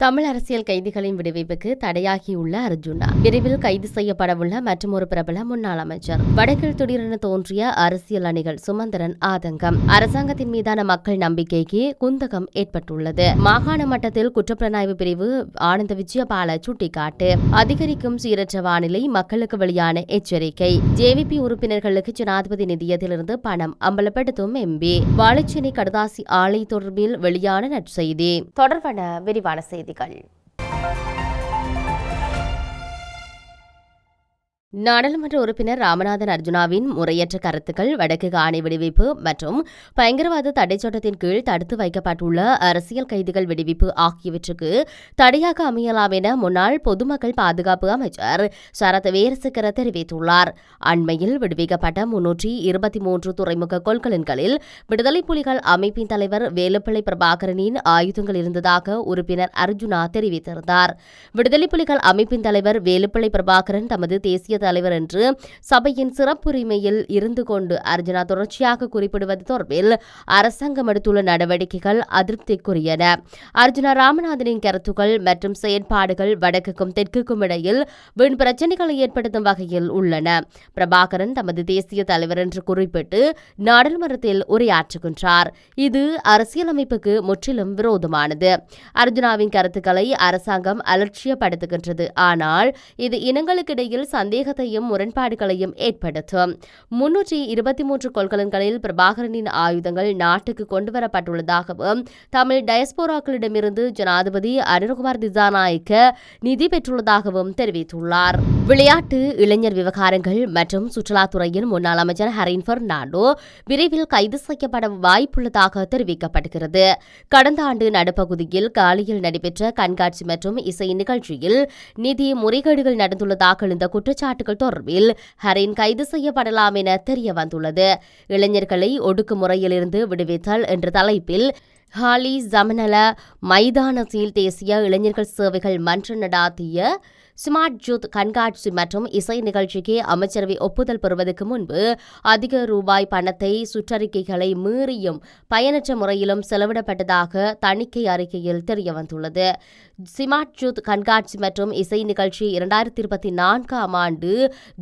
தமிழ் அரசியல் கைதிகளின் விடுவிப்புக்கு தடையாகியுள்ள அர்ஜுனா. விரைவில் கைது செய்யப்படவுள்ள மற்றும் ஒரு பிரபல முன்னாள் அமைச்சர். வடக்கில் திடீரென தோன்றிய அரசியல் அணிகள் சுமந்திரன் ஆதங்கம். அரசாங்கத்தின் மீதான மக்கள் நம்பிக்கைக்கு குந்தகம் ஏற்பட்டுள்ளது. மாகாண மட்டத்தில் குற்றப்புலனாய்வு பிரிவு ஆனந்த விஜயபால சுட்டிக்காட்டு. அதிகரிக்கும் சீரற்ற வானிலை மக்களுக்கு வெளியான எச்சரிக்கை. ஜேவிபி உறுப்பினர்களுக்கு ஜனாதிபதி நிதியத்திலிருந்து பணம் அம்பலப்படுத்தும் எம்பி. வாழைச்சேனை கடதாசி ஆலை தொடர்பில் வெளியான நற்செய்தி. தொடர்பான விரிவான செய்தி. செய்திகள் நாடாளுமன்ற உறுப்பினர் ராமநாதன் அர்ஜுனாவின் முறையற்ற கருத்துக்கள் வடக்கு காணி விடுவிப்பு மற்றும் பயங்கரவாத தடைச்சட்டத்தின் கீழ் தடுத்து வைக்கப்பட்டுள்ள அரசியல் கைதிகள் விடுவிப்பு ஆகியவற்றுக்கு தடையாக அமையலாம் என முன்னாள் பொதுமக்கள் பாதுகாப்பு அமைச்சர் சரத் வீரசக்கர தெரிவித்துள்ளார். அண்மையில் விடுவிக்கப்பட்ட முன்னூற்றி இருபத்தி மூன்று துறைமுக கொள்கலன்களில் விடுதலை புலிகள் அமைப்பின் தலைவர் வேலுப்பிள்ளை பிரபாகரனின் ஆயுதங்கள் இருந்ததாக உறுப்பினர் அர்ஜுனா தெரிவித்திருந்தார். விடுதலை புலிகள் அமைப்பின் தலைவர் வேலுப்பிள்ளை பிரபாகரன் தமது தேசிய தலைவர் என்று சபையின் சிறப்புரிமையில் இருந்து கொண்டு அர்ஜுனா தொடர்ச்சியாக குறிப்பிடுவது தொடர்பில் அரசாங்கம் எடுத்துள்ள நடவடிக்கைகள் அதிருப்திக்குரியன. அர்ஜுனா ராமநாதனின் கருத்துக்கள் மற்றும் செயற்பாடுகள் வடக்குக்கும் தெற்குக்கும் இடையில் வீண் பிரச்சனைகளை ஏற்படுத்தும் வகையில் உள்ளன. பிரபாகரன் தமது தேசிய தலைவர் என்று குறிப்பிட்டு நாடாளுமன்றத்தில் உரையாற்றுகின்றார். இது அரசியலமைப்புக்கு முற்றிலும் விரோதமானது. அர்ஜுனாவின் கருத்துக்களை அரசாங்கம் அலட்சியப்படுத்துகின்றது. ஆனால் இது இனங்களுக்கிடையில் சந்தேக சந்தேகத்தையும் முரண்பாடுகளையும் ஏற்படுத்தும். முன்னூற்றி இருபத்தி மூன்று கொள்கலன்களில் பிரபாகரனின் ஆயுதங்கள் நாட்டுக்கு கொண்டுவரப்பட்டுள்ளதாகவும் தமிழ் டயஸ்போராக்களிடமிருந்து ஜனாதிபதி அருண்குமார் திசாநாயக்க நிதி பெற்றுள்ளதாகவும் தெரிவித்துள்ளார். விளையாட்டு இளைஞர் விவகாரங்கள் மற்றும் சுற்றுலாத்துறையின் முன்னாள் அமைச்சர் ஹரின் பெர்னாண்டோ விரைவில் கைது செய்யப்பட வாய்ப்புள்ளதாக தெரிவிக்கப்படுகிறது கடந்த ஆண்டு நடுப்பகுதியில் காலியில் நடைபெற்ற கண்காட்சி மற்றும் இசை நிகழ்ச்சியில் நிதி முறைகேடுகள் நடந்துள்ளதாக எழுந்த குற்றச்சாட்டு குற்றச்சாட்டுகள் தொடர்பில் ஹரின் கைது செய்யப்படலாம் என தெரிய வந்துள்ளது இளைஞர்களை ஒடுக்குமுறையிலிருந்து விடுவித்தல் என்ற தலைப்பில் ஹாலி ஜமனல மைதானத்தில் தேசிய இளைஞர்கள் சேவைகள் மன்றம் நடாத்திய ஸ்மார்ட் ஜூத் கண்காட்சி மற்றும் இசை நிகழ்ச்சிக்கு அமைச்சரவை ஒப்புதல் பெறுவதற்கு முன்பு அதிக ரூபாய் பணத்தை சுற்றறிக்கைகளை மீறியும் பயனற்ற முறையிலும் செலவிடப்பட்டதாக தணிக்கை அறிக்கையில் தெரியவந்துள்ளது. ஸ்மார்ட் ஜூத் கண்காட்சி மற்றும் இசை நிகழ்ச்சி இரண்டாயிரத்தி இருபத்தி நான்காம் ஆண்டு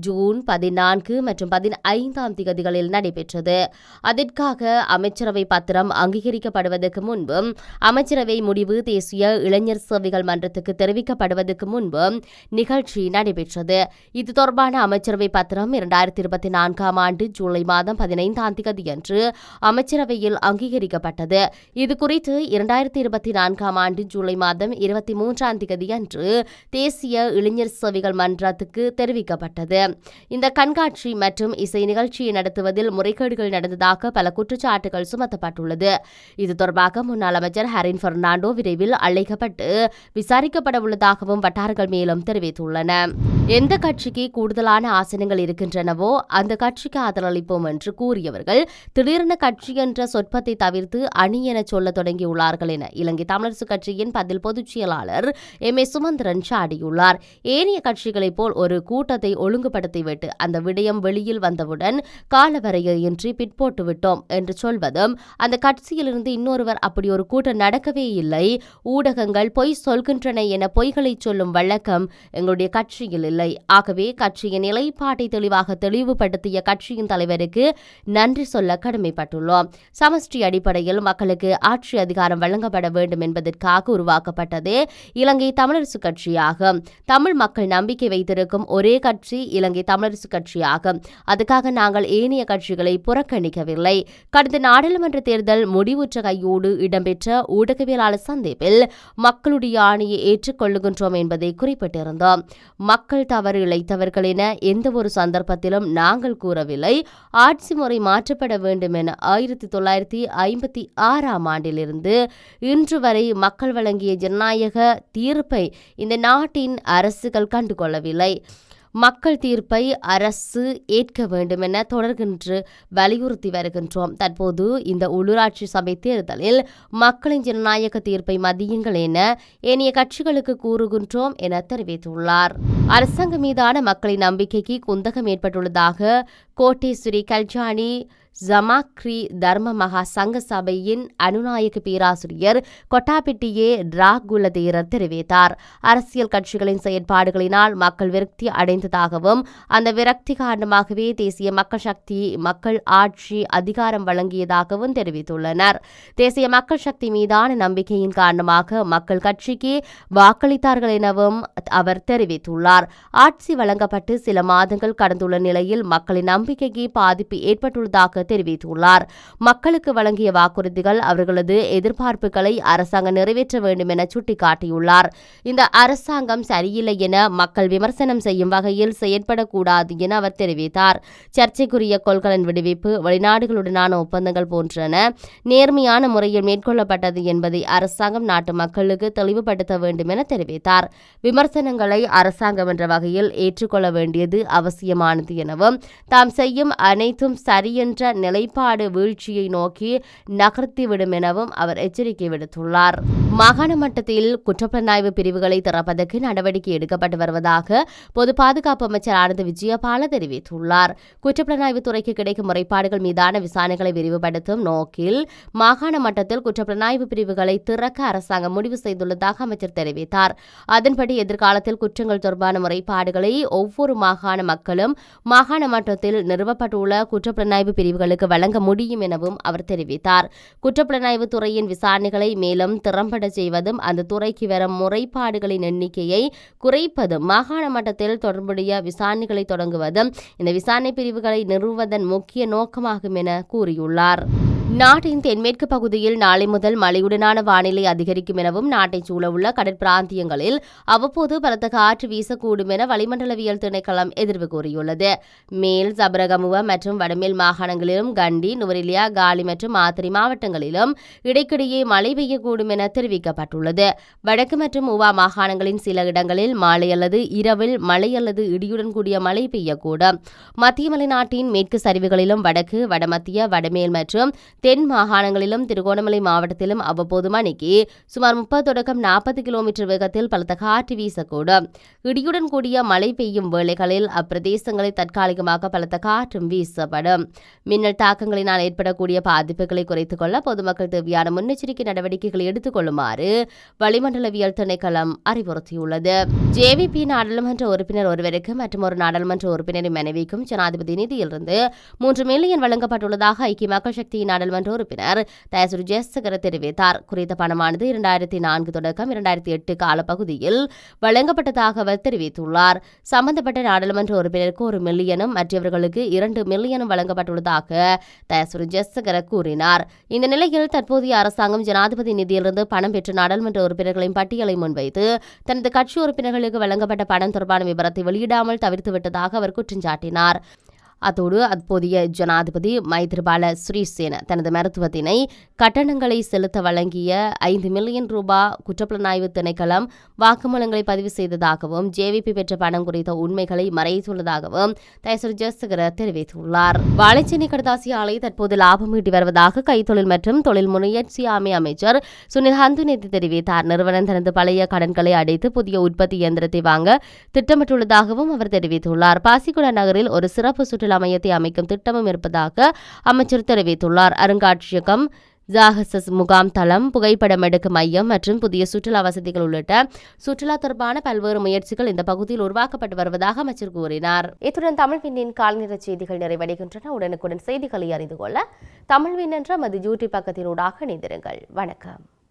ஜூன் பதினான்கு மற்றும் பதினைந்தாம் திகதிகளில் நடைபெற்றது. அதற்காக அமைச்சரவை பத்திரம் அங்கீகரிக்கப்படுவதற்கு முன்பும் அமைச்சரவை முடிவு தேசிய இளைஞர் சேவைகள் மன்றத்துக்கு தெரிவிக்கப்படுவதற்கு முன்பும் நிகழ்ச்சி நடைபெற்றது. இது தொடர்பான அமைச்சரவை பத்திரம் இரண்டாயிரத்தி இருபத்தி நான்காம் ஆண்டு ஜூலை மாதம் பதினைந்தாம் தேதியன்று அமைச்சரவையில் அங்கீகரிக்கப்பட்டது. இதுகுறித்து இரண்டாயிரத்தி இருபத்தி நான்காம் ஆண்டு ஜூலை மாதம் இருபத்தி மூன்றாம் தேதியன்று தேசிய இளைஞர் சேவைகள் மன்றத்துக்கு தெரிவிக்கப்பட்டது. இந்த கண்காட்சி மற்றும் இசை நிகழ்ச்சியை நடத்துவதில் முறைகேடுகள் நடந்ததாக பல குற்றச்சாட்டுகள் சுமத்தப்பட்டுள்ளது. இது தொடர்பாக முன்னாள் அமைச்சர் ஹரின் பெர்னாண்டோ விரைவில் அழைக்கப்பட்டு விசாரிக்கப்பட உள்ளதாகவும் வட்டாரங்கள் மேலும் தெரிவித்துள்ளன. எந்த கட்சிக்கு கூடுதலான ஆசனங்கள் இருக்கின்றனவோ அந்த கட்சிக்கு ஆதரவளிப்போம் என்று கூறியவர்கள் திடீரென கட்சி என்ற சொற்பத்தை தவிர்த்து அணி என சொல்ல தொடங்கியுள்ளார்கள் என இலங்கை தமிழரசு கட்சியின் பதில் பொதுச் செயலாளர் எம். ஏ சுமந்திரன் சாடியுள்ளார். ஏனைய கட்சிகளைப் போல் ஒரு கூட்டத்தை ஒழுங்குபடுத்திவிட்டு அந்த விடயம் வெளியில் வந்தவுடன் காலவரையின்றி பிற்போட்டு விட்டோம் என்று சொல்வதும் அந்த கட்சியிலிருந்து இன்னொருவர் அப்படி ஒரு கூட்டம் நடக்கவே இல்லை ஊடகங்கள் பொய் சொல்கின்றன என பொய்களை சொல்லும் வழக்கம் எங்களுடைய கட்சியில் இல்லை. ஆகவே கட்சியின் நிலைப்பாட்டை தெளிவாக தெளிவுபடுத்திய கட்சியின் தலைவருக்கு நன்றி சொல்ல கடமைப்பட்டுள்ளோம். சமஷ்டி அடிப்படையில் மக்களுக்கு ஆட்சி அதிகாரம் வழங்கப்பட வேண்டும் என்பதற்காக உருவாக்கப்பட்டது இலங்கை தமிழரசு கட்சியாகும் தமிழ் மக்கள் நம்பிக்கை வைத்திருக்கும் ஒரே கட்சி இலங்கை தமிழரசு கட்சியாகும் அதுக்காக நாங்கள் ஏனைய கட்சிகளை புறக்கணிக்கவில்லை. கடந்த நாடாளுமன்ற தேர்தல் முடிவுற்ற கையோடு இடம்பெற்ற ஊடகவியலாளர் சந்திப்பில் மக்களுடைய ஆணையை ஏற்றுக்கொள்ளுகின்றோம் என்பதை குறிப்பிட்டிருந்தோம் மக்கள் தவறு இழைத்தவர்கள் என எந்த ஒரு சந்தர்ப்பத்திலும் நாங்கள் கூறவில்லை. ஆட்சி முறை மாற்றப்பட வேண்டும் என ஆயிரத்தி தொள்ளாயிரத்தி ஐம்பத்தி ஆறாம் ஆண்டிலிருந்து இன்று வரை மக்கள் வழங்கிய ஜனநாயக தீர்ப்பை இந்த நாட்டின் அரசுகள் கண்டுகொள்ளவில்லை. மக்கள் தீர்ப்பை அரசு ஏற்க வேண்டும் என தொடர்கின்று வலியுறுத்தி வருகின்றோம். தற்போது இந்த உள்ளூராட்சி சபை தேர்தலில் மக்களின் ஜனநாயக தீர்ப்பை மதியுங்கள் என ஏனைய கட்சிகளுக்கு கூறுகின்றோம் என தெரிவித்துள்ளார். அரசாங்கம் மீதான மக்களின் நம்பிக்கைக்கு குந்தகம் ஏற்பட்டுள்ளதாக கோட்டேஸ்வரி கல்ஜானி ஜமாக்ரி தர்ம மகா சங்க சபையின் அனுநாயக பேராசிரியர் கொட்டாபிட்டியே ராகுலதேரர் தெரிவித்தார். அரசியல் கட்சிகளின் செயற்பாடுகளினால் மக்கள் விரக்தி அடைந்ததாகவும் அந்த விரக்தி காரணமாகவே தேசிய மக்கள் சக்தி மக்கள் ஆட்சி அதிகாரம் வழங்கியதாகவும் தெரிவித்துள்ளனர். தேசிய மக்கள் சக்தி மீதான நம்பிக்கையின் காரணமாக மக்கள் கட்சிக்கு வாக்களித்தார்கள் எனவும் அவர் தெரிவித்துள்ளார். ஆட்சி வழங்கப்பட்டு சில மாதங்கள் கடந்துள்ள நிலையில் மக்களின் நம்பிக்கைக்கு பாதிப்பு ஏற்பட்டுள்ளதாக தெரிவித்துள்ளார். மக்களுக்கு வழங்கிய வாக்குறுதிகள் அவர்களது எதிர்பார்ப்புகளை அரசாங்கம் நிறைவேற்ற வேண்டும் என சுட்டிக்காட்டியுள்ளார். இந்த அரசாங்கம் சரியில்லை என மக்கள் விமர்சனம் செய்யும் வகையில் செயற்படக்கூடாது என அவர் தெரிவித்தார். சர்ச்சைக்குரிய கொள்கலன் விடுவிப்பு வெளிநாடுகளுடனான ஒப்பந்தங்கள் போன்றன நேர்மையான முறையில் மேற்கொள்ளப்பட்டது என்பதை அரசாங்கம் நாட்டு மக்களுக்கு தெளிவுபடுத்த வேண்டும் என தெரிவித்தார். விமர்சனங்களை அரசாங்கம் என்ற வகையில் ஏற்றுக்கொள்ள வேண்டியது அவசியமானது எனவும் தாம் செய்யும் அனைத்தும் சரியென்ற நிலைப்பாடு வீழ்ச்சியை நோக்கி நகர்த்திவிடும் எனவும் அவர் எச்சரிக்கை விடுத்துள்ளார். மாகாண மட்டத்தில் குற்றப்புலனாய்வு பிரிவுகளை திறப்பதற்கு நடவடிக்கை எடுக்கப்பட்டு வருவதாக பொது பாதுகாப்பு அமைச்சர் ஆனந்த் விஜயபால தெரிவித்துள்ளார். குற்றப்புலனாய்வு துறைக்கு கிடைக்கும் முறைப்பாடுகள் மீதான விசாரணைகளை விரிவுபடுத்தும் நோக்கில் மாகாண மட்டத்தில் குற்றப்புலனாய்வு பிரிவுகளை திறக்க அரசாங்கம் முடிவு செய்துள்ளதாக அமைச்சர் தெரிவித்தார். அதன்படி எதிர்காலத்தில் குற்றங்கள் தொடர்பான முறைப்பாடுகளை ஒவ்வொரு மாகாண மக்களும் மாகாண மட்டத்தில் நிறுவப்பட்டுள்ள குற்றப்புலனாய்வு பிரிவுகளுக்கு வழங்க முடியும் எனவும் அவர் தெரிவித்தார். குற்றப்புலனாய்வு துறையின் விசாரணைகளை மேலும் திறம்பட செய்வதும் அந்த துறைக்கு வரும் முறைப்பாடுகளின் எண்ணிக்கையை குறைப்பதும் மாகாண மட்டத்தில் தொடர்புடைய விசாரணைகளை தொடங்குவதும் இந்த விசாரணை பிரிவுகளை நிறுவுவதன் முக்கிய நோக்கமாகும் என கூறியுள்ளார். நாட்டின் தென்மேற்கு பகுதியில் நாளை முதல் மழையுடனான வானிலை அதிகரிக்கும் எனவும் நாட்டை சூழவுள்ள கடற்பிராந்தியங்களில் அவ்வப்போது பலத்த காற்று வீசக்கூடும் என வளிமண்டலவியல் திணைக்களம் எதிர்வு கூறியுள்ளது. மேல் சபரகமுவ மற்றும் வடமேல் மாகாணங்களிலும் கண்டி நுவரெலியா காலி மற்றும் மாத்திரை மாவட்டங்களிலும் இடைக்கிடையே மழை பெய்யக்கூடும் என தெரிவிக்கப்பட்டுள்ளது. வடக்கு மற்றும் உவா மாகாணங்களின் சில இடங்களில் மாலை அல்லது இரவில் மழை அல்லது இடியுடன் கூடிய மழை பெய்யக்கூடும். மத்திய மலைநாட்டின் மேற்கு சரிவுகளிலும் வடக்கு வடமத்திய வடமேல் மற்றும் தென் மாகாணங்களிலும் திருகோணமலை மாவட்டத்திலும் அவ்வப்போது மணிக்கு சுமார் முப்பது தொடக்கம் நாற்பது கிலோமீட்டர் வேகத்தில் பலத்த காற்று வீசக்கூடும். இடியுடன் கூடிய மழை பெய்யும் வேளைகளில் அப்பிரதேசங்களில் தற்காலிகமாக பலத்த காற்றும் வீசப்படும். மின்னல் தாக்கங்களினால் ஏற்படக்கூடிய பாதிப்புகளை குறைத்துக் கொள்ள பொதுமக்கள் தேவையான முன்னெச்சரிக்கை நடவடிக்கைகளை எடுத்துக் கொள்ளுமாறு வளிமண்டலவியல் திணைக்களம் அறிவுறுத்தியுள்ளது. ஜேவிபி நாடாளுமன்ற உறுப்பினர் ஒருவருக்கு மற்றும் ஒரு நாடாளுமன்ற உறுப்பினரின் மனைவிக்கும் ஜனாதிபதி நிதியிலிருந்து மூன்று மில்லியன் வழங்கப்பட்டுள்ளதாக ஐக்கிய மக்கள் சக்தியின் நாடாளுமன்ற உறுப்பினர் தயசுரு ஜெயசகர தெரிவித்தார். குறித்த பணமானது இரண்டாயிரத்தி நான்கு தொடக்கம் இரண்டாயிரத்தி எட்டு காலப்பகுதியில் வழங்கப்பட்டதாக அவர் தெரிவித்துள்ளார். சம்பந்தப்பட்ட நாடாளுமன்ற உறுப்பினருக்கு ஒரு மில்லியனும் மற்றவர்களுக்கு இரண்டு மில்லியனும் வழங்கப்பட்டுள்ளதாக தயசுரு ஜெயசகர கூறினார். இந்த நிலையில் தற்போதைய அரசாங்கம் ஜனாதிபதி நிதியிலிருந்து பணம் பெற்ற நாடாளுமன்ற உறுப்பினர்களின் பட்டியலை முன்வைத்து தனது கட்சி உறுப்பினர்களுக்கு வழங்கப்பட்ட பணம் தொடர்பான விவரத்தை வெளியிடாமல் தவிர்த்துவிட்டதாக அவர் குற்றம் சாட்டினார். அத்தோடு அப்போதைய ஜனாதிபதி மைத்ரிபால ஸ்ரீசேன தனது மருத்துவத்தினை கட்டணங்களை செலுத்த வழங்கிய ஐந்து மில்லியன் ரூபாய் குற்றப்புலனாய்வு திணைக்களம் வாக்குமூலங்களை பதிவு செய்ததாகவும் ஜேவிபி பெற்ற பணம் குறித்த உண்மைகளை மறைத்துள்ளதாகவும் தயசர் ஜெயசகர தெரிவித்துள்ளார். வாழைச்சேனை கடதாசி ஆலை தற்போது லாபம் ஈட்டி வருவதாக கைத்தொழில் மற்றும் தொழில் முனையற்சி ஆமை அமைச்சர் சுனில் ஹந்து தெரிவித்தார். நிறுவனம் தனது பழைய கடன்களை அடைத்து புதிய உற்பத்தி இயந்திரத்தை வாங்க திட்டமிட்டுள்ளதாகவும் அவர் தெரிவித்துள்ளார். பாசிக்குடா நகரில் ஒரு சிறப்பு சுற்று சுற்றுலா மையத்தை அமைக்கும் திட்டமும் இருப்பதாக அமைச்சர் தெரிவித்துள்ளார். அருங்காட்சியகம் ஜாகசஸ் முகாம் தளம் புகைப்படம் எடுக்கும் மையம் மற்றும் புதிய சுற்றுலா வசதிகள் உள்ளிட்ட சுற்றுலா தொடர்பான பல்வேறு முயற்சிகள் இந்த பகுதியில் உருவாக்கப்பட்டு வருவதாக அமைச்சர் கூறினார். இத்துடன் தமிழ் விண்ணின் கால்நிற செய்திகள் நிறைவடைகின்றன. உடனுக்குடன் செய்திகளை அறிந்து கொள்ள தமிழ் விண் என்ற மது யூடியூப் பக்கத்தினூடாக இணைந்திருங்கள். வணக்கம்.